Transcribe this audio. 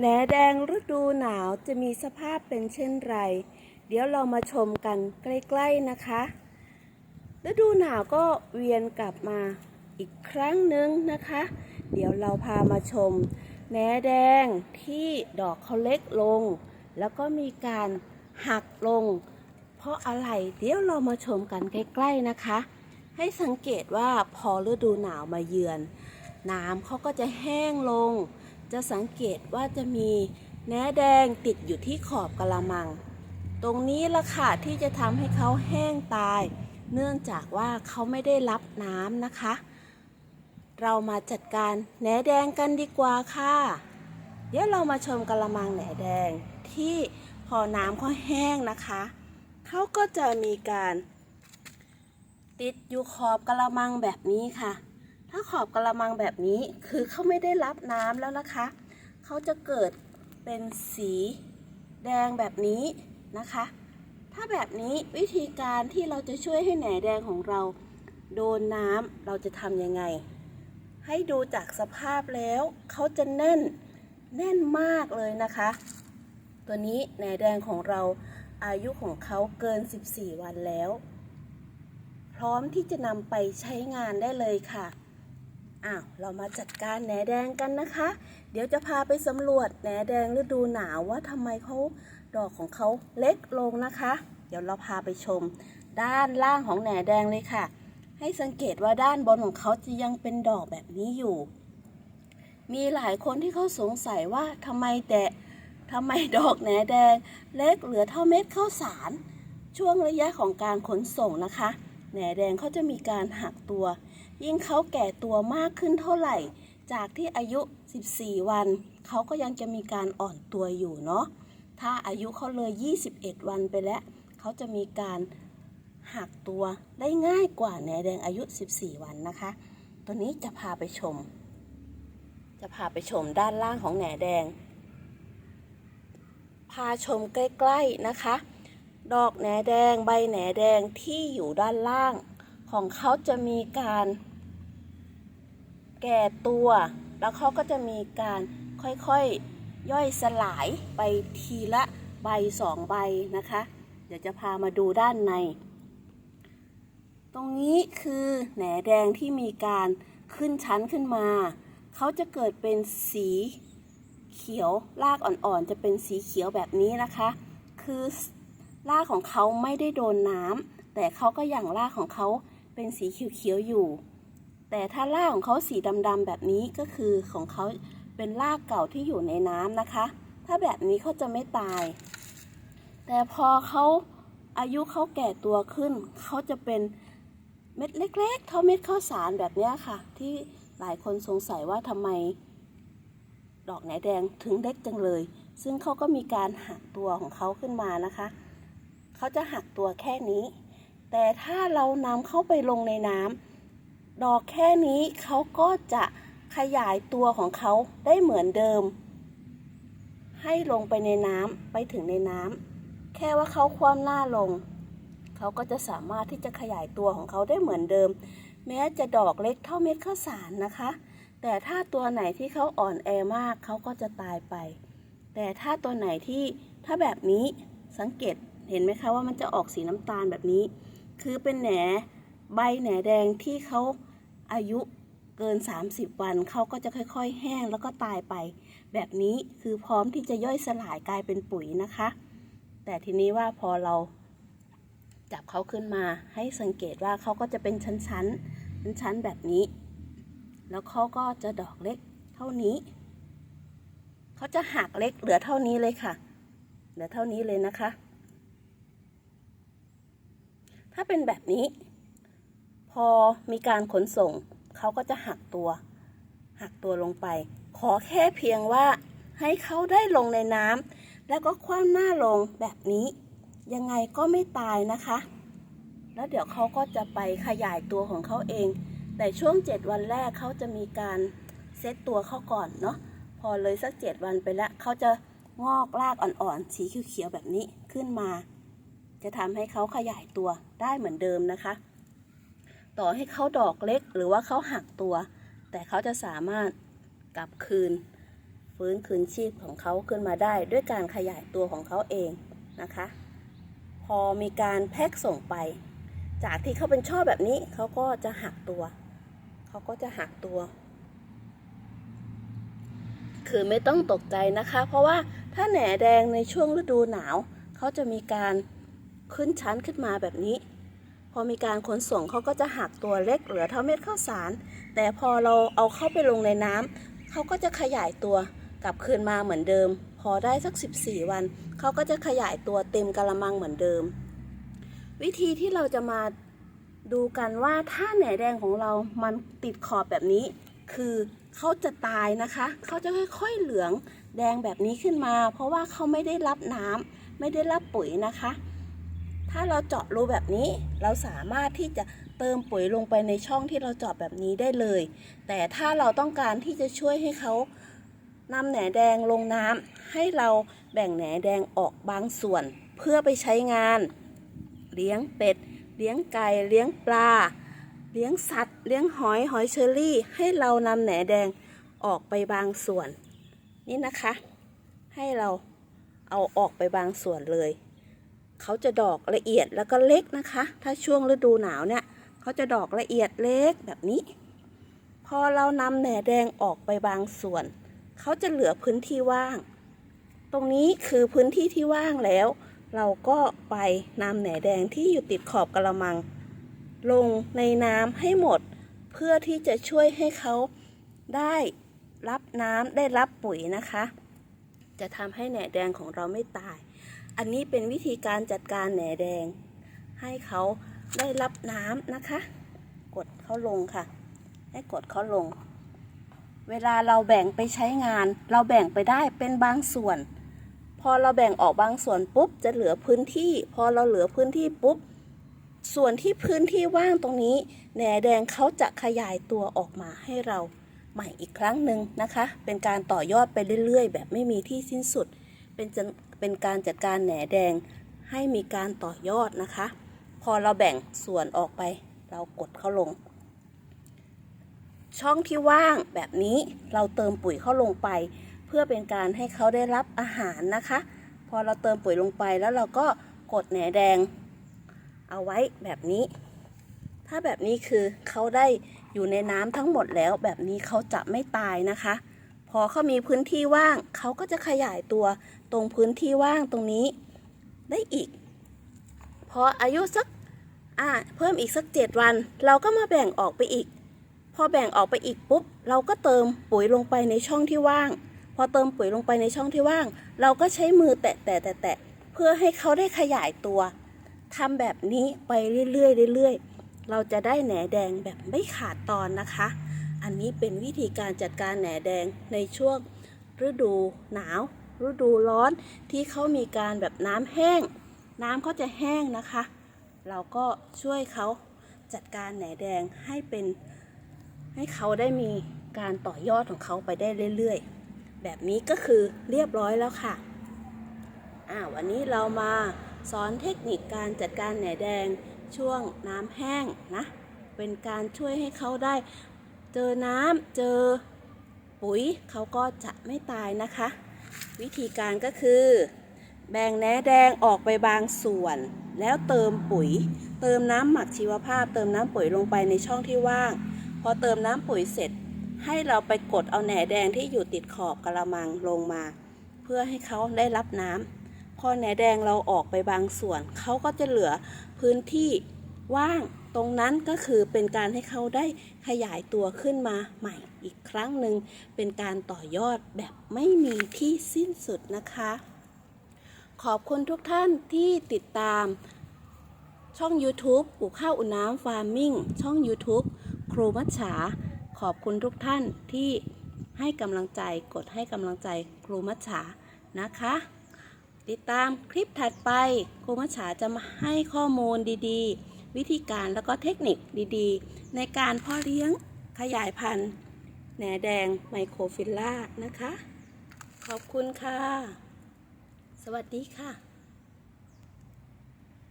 แหนแดงฤดูหนาวจะมีสภาพเป็นเช่นไร เดี๋ยวเรามาชมกันใกล้ๆนะคะ ฤดูหนาวก็เวียนกลับมาอีกครั้งหนึ่งนะคะ เดี๋ยวเราพามาชมแหนแดงที่ดอกเขาเล็กลง แล้วก็มีการหักลง เพราะอะไรเดี๋ยวเรามาชมกันใกล้ๆนะคะ ให้สังเกตว่าพอฤดูหนาวมาเยือน น้ำเขาก็จะแห้งลง จะสังเกตว่าจะมีแหนแดงติดอยู่ที่ขอบกระมัง ตรงนี้ละค่ะที่จะทำให้เขาแห้งตาย เนื่องจากว่าเขาไม่ได้รับน้ำนะคะ เรามาจัดการแหนแดงกันดีกว่าค่ะ เดี๋ยวเรามาชมกระมังแหนแดงที่พอน้ำเขาแห้งนะคะ เขาก็จะมีการ ติดอยู่ขอบกระมังแบบนี้ค่ะ ถ้าขอบกระมังแบบนี้คือเขาไม่ได้รับน้ำแล้วนะคะ เขาจะเกิดเป็นสีแดงแบบนี้นะคะ ถ้าแบบนี้วิธีการที่เราจะช่วยให้แหนแดงของเรา โดนน้ำเราจะทำยังไง ให้ดูจากสภาพแล้วเขาจะแน่นแน่นมากเลยนะคะ ตัวนี้แหนแดงของเราอายุของเขาเกิน 14 วันแล้ว พร้อมที่จะนำไปใช้งานได้เลยค่ะ อ้าวเรามาจัดการแหนแดงกันนะคะ เดี๋ยวจะพาไปสำรวจแหนแดงฤดูหนาวว่าทำไมเขาดอกของเขาเล็กลงนะคะ เดี๋ยวเราพาไปชม ด้านล่างของแหนแดงเลยค่ะ ให้สังเกตว่าด้านบนของเขาจะยังเป็นดอกแบบนี้อยู่ มีหลายคนที่เขาสงสัยว่าทำไมแต่ทำไมดอกแหนแดง เล็กเหลือเท่าเม็ดข้าวสาร ช่วงระยะของการขนส่งนะคะ แหนแดงเขาจะมีการหักตัว ยิ่งเขาแก่ตัวมากขึ้นเท่าไหร่ จากที่อายุ 14 วัน เขาก็ยังจะมีการอ่อนตัวอยู่เนาะ ถ้าอายุเขาเลย 21 วันไปแล้ว เขาจะมีการหักตัวได้ง่ายกว่าแหนแดงอายุ 14 วันนะคะ ตัวนี้จะพาไปชม จะพาไปชมด้านล่างของแหนแดง พาชมใกล้ ๆ นะคะ ดอกแหนแดงใบแหนแดงที่อยู่ด้านล่าง ของเขาจะมีการแก่ตัว แล้วเขาก็จะมีการค่อยๆย่อยสลายไปทีละใบสองใบนะคะ เดี๋ยวจะพามาดูด้านใน ตรงนี้คือแหนแดงที่มีการขึ้นชั้นขึ้นมา เขาจะเกิดเป็นสีเขียวรากอ่อนๆ จะเป็นสีเขียวแบบนี้นะคะ คือรากของเขาไม่ได้โดนน้ำแต่เขาก็อย่างรากของเขา เป็นสีเขียวๆอยู่ แต่ถ้ารากของเขาสีดำๆแบบนี้ก็คือของเขาเป็นรากเก่าที่อยู่ในน้ำนะคะ ถ้าแบบนี้เขาจะไม่ตาย แต่พอเขาอายุเขาแก่ตัวขึ้น เขาจะเป็นเม็ดเล็ก ๆ เท่าเม็ดข้าวสารแบบนี้ค่ะ ที่หลายคนสงสัยว่าทำไม ดอกไหนแดงถึงเล็กจังเลย ซึ่งเขาก็มีการหักตัวของเขาขึ้นมานะคะ เขาจะหักตัวแค่นี้ แต่ถ้าเรานำเข้าไปลงในน้ำดอกแค่นี้เขาก็จะขยายตัวของเขาได้เหมือนเดิม ให้ลงไปในน้ำไปถึงในน้ำแค่ว่าเขาคว่ำหน้าลง เขาก็จะสามารถที่จะขยายตัวของเขาได้เหมือนเดิม แม้จะดอกเล็กเท่าเม็ดข้าวสารนะคะ แต่ถ้าตัวไหนที่เขาอ่อนแอมากเขาก็จะตายไป แต่ถ้าตัวไหนที่ถ้าแบบนี้สังเกตเห็นไหมคะว่ามันจะออกสีน้ำตาลแบบนี้ คือเป็นแหนใบแหนแดงที่เขาอายุเกิน 30 วันเขาก็จะค่อยๆ แห้งแล้วก็ตายไป แบบนี้คือพร้อมที่จะย่อยสลายกลายเป็นปุ๋ยนะคะ แต่ทีนี้ว่าพอเราจับเขาขึ้นมาให้สังเกตว่าเขาก็จะเป็นชั้นๆ ชั้นๆ แบบนี้ แล้วเขาก็จะดอกเล็กเท่านี้ เขาจะหักเล็กเหลือเท่านี้เลยค่ะ เหลือเท่านี้เลยนะคะ ถ้าเป็นแบบนี้ พอมีการขนส่งเขาก็จะหักตัว หักตัวลงไป ขอแค่เพียงว่าให้เขาได้ลงในน้ำแล้วก็คว่ำหน้าลงแบบนี้ ยังไงก็ไม่ตายนะคะ แล้วเดี๋ยวเขาก็จะไปขยายตัวของเขาเอง แต่ช่วง 7 วันแรกเขาจะมีการเซตตัวเขาก่อนเนาะพอเลยสัก 7 วันไปแล้วเขาจะงอกรากอ่อนๆ สีเขียวๆแบบนี้ขึ้นมา จะทำให้เขาขยายตัวได้เหมือนเดิมนะคะ ต่อให้เขาดอกเล็กหรือว่าเขาหักตัว แต่เขาจะสามารถกลับคืน ฟื้นคืนชีพของเขาขึ้นมาได้ ด้วยการขยายตัวของเขาเองนะคะ พอมีการแพ็กส่งไป จากที่เขาเป็นช่อแบบนี้เขาก็จะหักตัว เขาก็จะหักตัว คือไม่ต้องตกใจนะคะ เพราะว่าถ้าแหน่แดงในช่วงฤดูหนาวเขาจะมีการ ขึ้นชั้นขึ้นมาแบบนี้ พอมีการขนส่งเขาก็จะหักตัวเล็กเหลือเท่าเม็ดข้าวสาร แต่พอเราเอาเข้าไปลงในน้ำเขาก็จะขยายตัวกลับคืนมาเหมือนเดิม พอได้สัก 14 วันเขาก็จะขยายตัวเต็มกระมังเหมือนเดิม วิธีที่เราจะมาดูกันว่าถ้าแหน่แดงของเรามันติดขอบแบบนี้ คือเขาจะตายนะคะ เขาจะค่อยๆเหลืองแดงแบบนี้ขึ้นมา เพราะว่าเขาไม่ได้รับน้ำไม่ได้รับปุ๋ยนะคะ ถ้าเราเจาะรูแบบนี้เราสามารถที่จะเติมปุ๋ยลงไปในช่องที่เราเจาะแบบนี้ได้เลย แต่ถ้าเราต้องการที่จะช่วยให้เขานำแหนแดงลงน้ำให้เราแบ่งแหนแดงออกบางส่วน เพื่อไปใช้งาน เลี้ยงเป็ด เลี้ยงไก่เลี้ยงปลา เลี้ยงสัตว์ เลี้ยงหอยหอยเชอรี่ ให้เรานำแหนแดงออกไปบางส่วน นี่นะคะ ให้เราเอาออกไปบางส่วนเลย เขาจะดอกละเอียดแล้วก็เล็กนะคะ ถ้าช่วงฤดูหนาวเนี่ยเขาจะดอกละเอียดเล็กแบบนี้ พอเรานำแหนแดงออกไปบางส่วน เขาจะเหลือพื้นที่ว่าง ตรงนี้คือพื้นที่ที่ว่างแล้ว เราก็ไปนำแหนแดงที่อยู่ติดขอบกระมัง ลงในน้ำให้หมด เพื่อที่จะช่วยให้เขาได้รับน้ำได้รับปุ๋ยนะคะ จะทำให้แหนแดงของเราไม่ตาย อันนี้เป็นวิธีการจัดการแหนแดง ให้เขาได้รับน้ำนะคะ กดเขาลงค่ะ ให้กดเขาลง เวลาเราแบ่งไปใช้งาน เราแบ่งไปได้เป็นบางส่วน พอเราแบ่งออกบางส่วนปุ๊บ จะเหลือพื้นที่ พอเราเหลือพื้นที่ปุ๊บ ส่วนที่พื้นที่ว่างตรงนี้ แหนแดงเขาจะขยายตัวออกมาให้เรา ใหม่อีกครั้งหนึ่งนะคะ เป็นการต่อยอดไปเรื่อยๆ แบบไม่มีที่สิ้นสุด เป็นจะเป็นการจัดการแหนแดงให้มีการต่อยอดนะคะ พอเราแบ่งส่วนออกไป เรากดเข้าลง ช่องที่ว่างแบบนี้เราเติมปุ๋ยเข้าลงไป เพื่อเป็นการให้เขาได้รับอาหารนะคะ พอเราเติมปุ๋ยลงไปแล้วเราก็กดแหนแดง เอาไว้แบบนี้ ถ้าแบบนี้คือเขาได้ อยู่ในน้ำทั้งหมดแล้วแบบนี้เขาจะไม่ตายนะคะ พอเขามีพื้นที่ว่างเขาก็จะขยายตัวตรงพื้นที่ว่างตรงนี้ได้อีก พออายุสักอ่าเพิ่มอีกสักเจ็ดวัน เราก็มาแบ่งออกไปอีก พอแบ่งออกไปอีกปุ๊บ เราก็เติมปุ๋ยลงไปในช่องที่ว่าง พอเติมปุ๋ยลงไปในช่องที่ว่าง เราก็ใช้มือแตะแตะแตะแตะเพื่อให้เขาได้ขยายตัวทำแบบนี้ไปเรื่อยๆเรื่อยๆ เราจะได้แหนแดงแบบไม่ขาดตอนนะคะ อันนี้เป็นวิธีการจัดการแหนแดงในช่วงฤดูหนาว ฤดูร้อนที่เขามีการแบบน้ำแห้ง น้ำเขาจะแห้งนะคะ เราก็ช่วยเขาจัดการแหนแดงให้เป็นให้เขาได้มีการต่อยอดของเขาไปได้เรื่อยๆ แบบนี้ก็คือเรียบร้อยแล้วค่ะอ่าวันนี้เรามาสอนเทคนิคการจัดการแหนแดง ช่วงน้ำแห้งนะ เป็นการช่วยให้เขาได้ เจอน้ำเจอปุ๋ยเขาก็จะไม่ตายนะคะ วิธีการก็คือ แบ่งแหนแดงออกไปบางส่วน แล้วเติมปุ๋ย เติมน้ำหมักชีวภาพ เติมน้ำปุ๋ยลงไปในช่องที่ว่าง พอเติมน้ำปุ๋ยเสร็จ ให้เราไปกดเอาแหนแดงที่อยู่ติดขอบกระมังลงมา เพื่อให้เขาได้รับน้ำ พอแหนแดงเราออกไปบางส่วน เขาก็จะเหลือพื้นที่ว่างตรงนั้นก็คือเป็นการให้เขาได้ขยายตัวขึ้นมาใหม่อีกครั้งหนึ่งเป็นการต่อยอดแบบไม่มีที่สิ้นสุดนะคะ ขอบคุณทุกท่านที่ติดตามช่อง YouTube ปลูกข้าวอุ่นน้ำฟาร์มิงช่อง YouTube ครูมัชฉาขอบคุณทุกท่านที่ให้กำลังใจกดให้กำลังใจครูมัชฉานะคะ ติดตามคลิปถัดไปครูมัชชาจะมาให้ข้อมูลดีๆ วิธีการแล้วก็เทคนิคดีๆ ในการพ่อเลี้ยงขยายพันธุ์แหนแดงไมโครฟิลล่านะคะ ขอบคุณค่ะ สวัสดีค่ะ